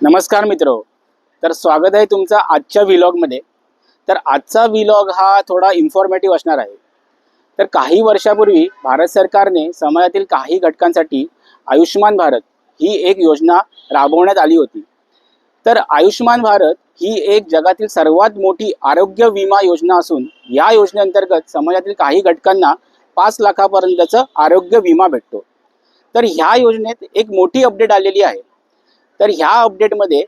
नमस्कार मित्र. तर स्वागत आहे तुमचं आजच्या व्हिलॉगमध्ये. तर आजचा व्हिलॉग हा थोडा इन्फॉर्मेटिव्ह असणार आहे. तर काही वर्षापूर्वी भारत सरकारने समाजातील काही घटकांसाठी आयुष्यमान भारत ही एक योजना राबवण्यात आली होती. तर आयुष्यमान भारत ही एक जगातील सर्वात मोठी आरोग्य विमा योजना असून या योजनेअंतर्गत समाजातील काही घटकांना पाच लाखापर्यंतचा आरोग्य विमा भेटतो. तर ह्या योजनेत एक मोठी अपडेट आलेली आहे. तर ह्या अपडेटमध्ये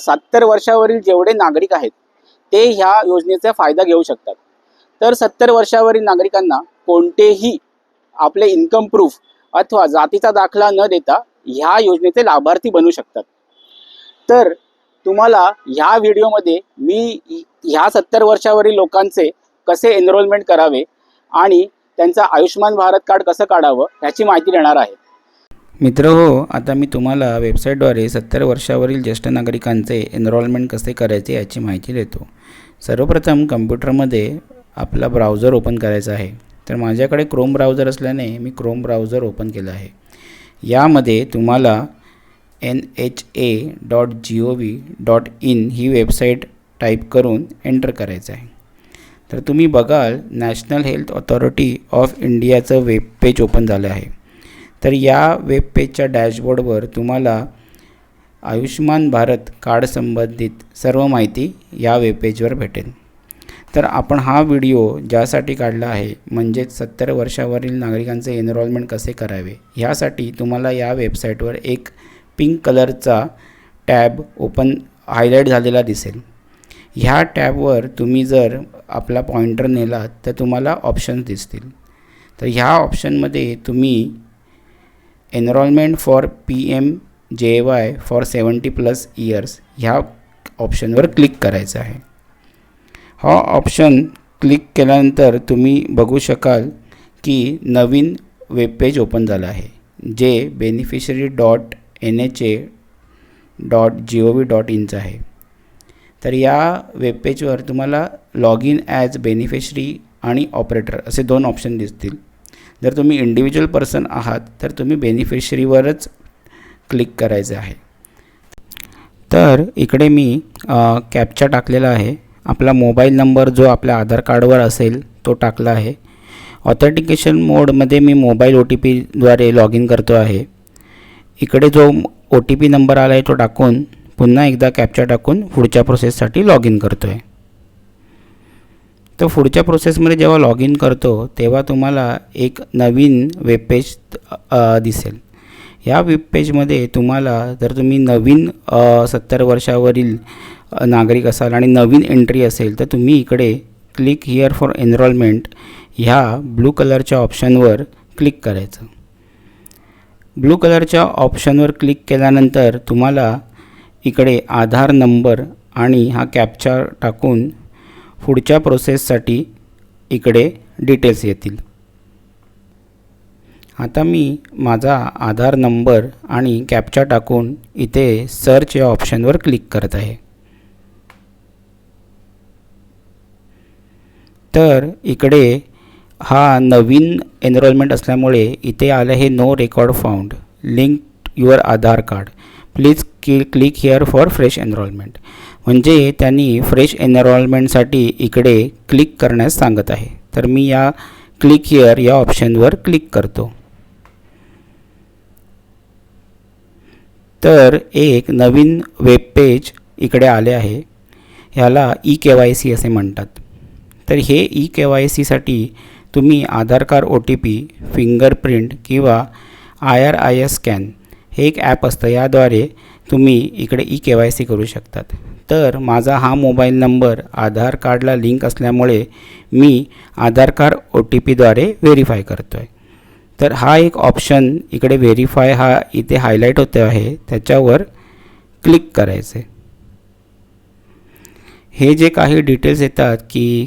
सत्तर वर्षावरील जेवढे नागरिक आहेत ते ह्या योजनेचा फायदा घेऊ शकतात. तर सत्तर वर्षावरील नागरिकांना कोणतेही आपले इन्कम प्रूफ अथवा जातीचा दाखला न देता ह्या योजनेचे लाभार्थी बनू शकतात. तर तुम्हाला ह्या व्हिडिओमध्ये मी ह्या सत्तर वर्षावरील लोकांचे कसे एनरोलमेंट करावे आणि त्यांचं आयुष्यमान भारत कार्ड कसं काढावं ह्याची माहिती देणार आहे. मित्र हो आता मी तुम्हाला वेबसाईटद्वारे सत्तर वर्षावरील ज्येष्ठ नागरिकांचे एनरोलमेंट कसे करायचे याची माहिती देतो. सर्वप्रथम कम्प्युटरमध्ये आपला ब्राउझर ओपन करायचा आहे. तर माझ्याकडे क्रोम ब्राउझर असल्याने मी क्रोम ब्राउझर ओपन केलं आहे. यामध्ये तुम्हाला N H A dot G O V dot in he website type करून एंटर करायचं आहे. तर तुम्ही बघाल नॅशनल हेल्थ ऑथॉरिटी ऑफ इंडियाचं वेब पेज ओपन झालं आहे. तर या वेबपेजच्या डॅशबोर्डवर तुम्हाला आयुष्यमान भारत कार्ड संबंधित सर्व माहिती या वेबपेजवर भेटेल. तर आपण हा व्हिडिओ ज्यासाठी काढला आहे म्हणजेच सत्तर वर्षावरील नागरिकांचे एनरोलमेंट कसे करावे ह्यासाठी तुम्हाला या वेबसाईटवर एक पिंक कलरचा टॅब ओपन हायलाईट झालेला दिसेल. ह्या टॅबवर तुम्ही जर आपला पॉइंटर नेलात तर तुम्हाला ऑप्शन्स दिसतील. तर ह्या ऑप्शनमध्ये तुम्ही enrolment for P M J Y for seventy plus years ह्या ऑप्शनवर क्लिक करायचं आहे. हा ऑप्शन क्लिक केल्यानंतर तुम्ही बघू शकाल की नवीन वेबपेज ओपन झालं आहे जे beneficiary dot N H A dot G O V dot इनचं आहे. तर या वेबपेजवर तुम्हाला लॉग इन ॲज बेनिफिशरी आणि ऑपरेटर असे दोन ऑप्शन दिसतील. जर तुम्ही इंडिव्हिज्युअल पर्सन आहात तर तुम्ही बेनिफिशरीवरच क्लिक करायचं आहे. तर इकडे मी कॅपचा टाकलेला आहे. आपला मोबाईल नंबर जो आपल्या आधार कार्डवर असेल तो टाकला आहे. ऑथेंटिकेशन मोडमध्ये मी मोबाईल ओ टी पीद्वारे लॉग इन करतो आहे. इकडे जो ओ टी पी नंबर आला आहे तो टाकून पुन्हा एकदा कॅप्चा टाकून पुढच्या प्रोसेससाठी लॉग इन करतो आहे तर पुढच्या प्रोसेसमध्ये जेव्हा लॉग इन करतो तेव्हा तुम्हाला एक नवीन वेबपेज दिसेल. या वेबपेजमध्ये तुम्हाला जर तुम्ही नवीन सत्तर वर्षावरील नागरिक असाल आणि नवीन एंट्री असेल तर तुम्ही इकडे क्लिक हिअर फॉर एनरोलमेंट ह्या ब्लू कलरच्या ऑप्शनवर क्लिक करायचं. ब्लू कलरच्या ऑप्शनवर क्लिक केल्यानंतर तुम्हाला इकडे आधार नंबर आणि हा कॅप्चा टाकून पुढच्या प्रोसेससाठी इकडे डिटेल्स येतील. आता मी माझा आधार नंबर आणि कॅप्चा टाकून इथे सर्च या ऑप्शनवर क्लिक करत आहे. तर इकडे हा नवीन एनरोलमेंट असल्यामुळे इथे आलं हे no record found link your Aadhaar card please की click here for fresh enrolment म्हणजे त्यांनी फ्रेश एनरोलमेंटसाठी इकडे क्लिक करण्यास सांगत आहे. तर मी या क्लिक हिअर या ऑप्शनवर क्लिक करतो. तर एक नवीन वेब पेज इकडे आले आहे. ह्याला ई के वाय सी असे म्हणतात. तर हे ई के वाय सीसाठी तुम्ही Aadhaar card O T P fingerprint किंवा I R I S scan हे एक ॲप असतं. याद्वारे तुम्ही इकडे ई के वाय सी करू शकतात. तर माझा हा मोबाईल नंबर आधार कार्डला लिंक असल्यामुळे मी आधार कार्ड ओ टी पीद्वारे व्हेरीफाय करतो आहे तर हा एक ऑप्शन इकडे व्हेरीफाय हा इथे हायलाईट होतो आहे. त्याच्यावर क्लिक करायचे. हे जे काही डिटेल्स येतात की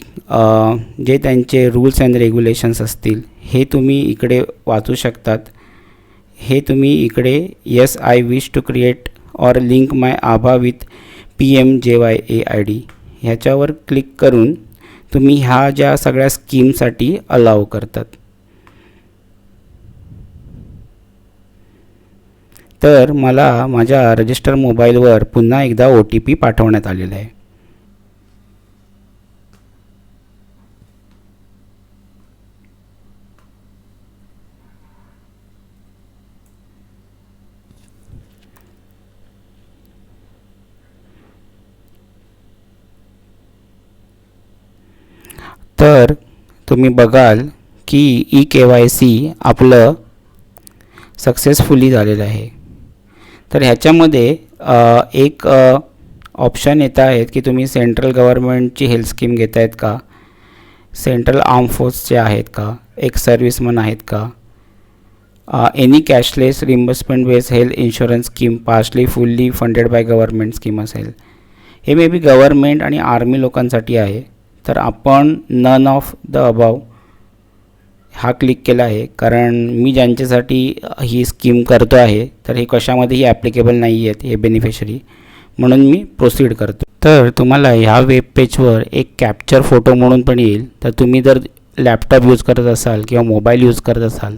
जे त्यांचे रूल्स अँड रेग्युलेशन्स असतील हे तुम्ही इकडे वाचू शकतात. हे तुम्ही इकडे yes I wish to create or link my Abha with P M J Y A I D ह्याच्यावर क्लिक करून तुम्ही ह्या ज्या सगळ्या स्कीमसाठी अलाव करतात. तर मला माझ्या रजिस्टर मोबाईलवर पुन्हा एकदा ओ टी पी पाठवण्यात आलेला आहे. तर तुम्ही बघाल की ई के वाय सी आपलं सक्सेसफुली झालेलं आहे. तर ह्याच्यामध्ये एक ऑप्शन येत आहेत की तुम्ही सेंट्रल गव्हर्नमेंटची हेल्थ स्कीम घेत आहेत का? सेंट्रल आर्म फोर्सचे आहेत का? एक सर्व्हिसमन आहेत का? Any cashless reimbursement base health insurance scheme partially fully funded by government scheme असेल. हे मे बी गव्हर्नमेंट आणि आर्मी लोकांसाठी आहे. तर आपण नन ऑफ द अबाव हा क्लिक केला आहे. कारण मी ज्यांच्यासाठी ही स्कीम करतो आहे तर हे कशामध्येही ॲप्लिकेबल नाही आहेत हे बेनिफिशरी म्हणून मी प्रोसीड करतो. तर तुम्हाला ह्या वेब पेजवर एक कॅप्चर फोटो म्हणून पण येईल. तर तुम्ही जर लॅपटॉप यूज करत असाल किंवा मोबाईल यूज करत असाल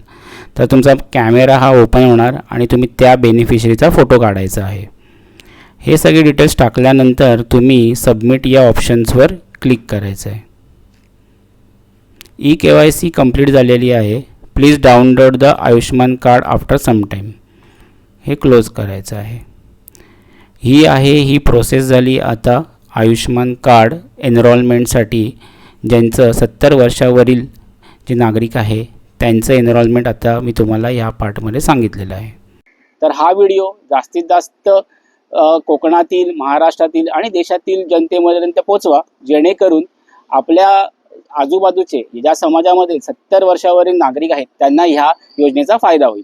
तर तुमचा कॅमेरा हा ओपन होणार आणि तुम्ही त्या बेनिफिशरीचा फोटो काढायचा आहे. हे सगळे डिटेल्स टाकल्यानंतर तुम्ही सबमिट या ऑप्शन्सवर क्लिक करायचं आहे. E K Y C complete झालेली आहे. Please download the Ayushman card after some time हे क्लोज करायचं आहे. ही आहे ही प्रोसेस झाली. आता आयुष्मान कार्ड एनरोलमेंटसाठी ज्यांचं सत्तर वर्षावरील जे नागरिक आहे त्यांचं एनरोलमेंट आता मी तुम्हाला या पार्टमध्ये सांगितलेलं आहे. तर हा व्हिडिओ जास्तीत जास्त कोकणातील महाराष्ट्रातील आणि देशातील जनतेपर्यंत पोचवा जेणेकरून आपल्या आजूबाजूचे ज्या समाजामध्ये सत्तर वर्षावरील नागरिक आहेत त्यांना ह्या योजनेचा फायदा होईल.